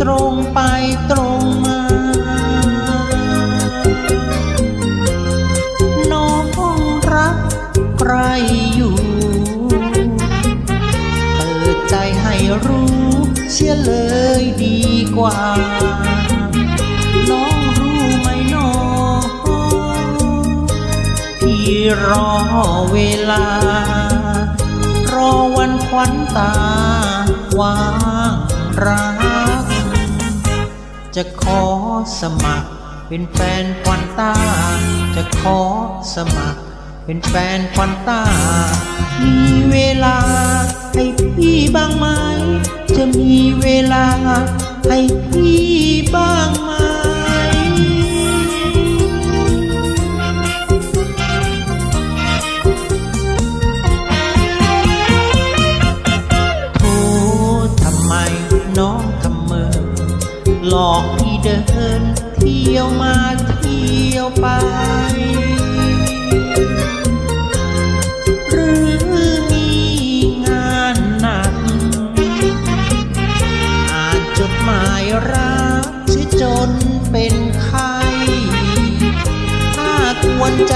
ตรงไปตรงมา น้องคงรักใครอยู่ เปิดใจให้รู้เชื่อเลยดีกว่า น้องรู้ไหมน้องพี่รอเวลา รอวันขวัญตาวางร้า จะขอสมัคร เป็นแฟนควันตา จะขอสมัคร เป็นแฟนควันตา มีเวลาให้พี่บ้างไหม จะมีเวลาให้พี่บ้างไหมทษทำไมน้องทำ หลอกพี่เดิน เที่ยวมาเที่ยวไป หรือมีงานหนัก อ่านจดหมายรักเสียจนเป็นไข้ถ้าควรใจ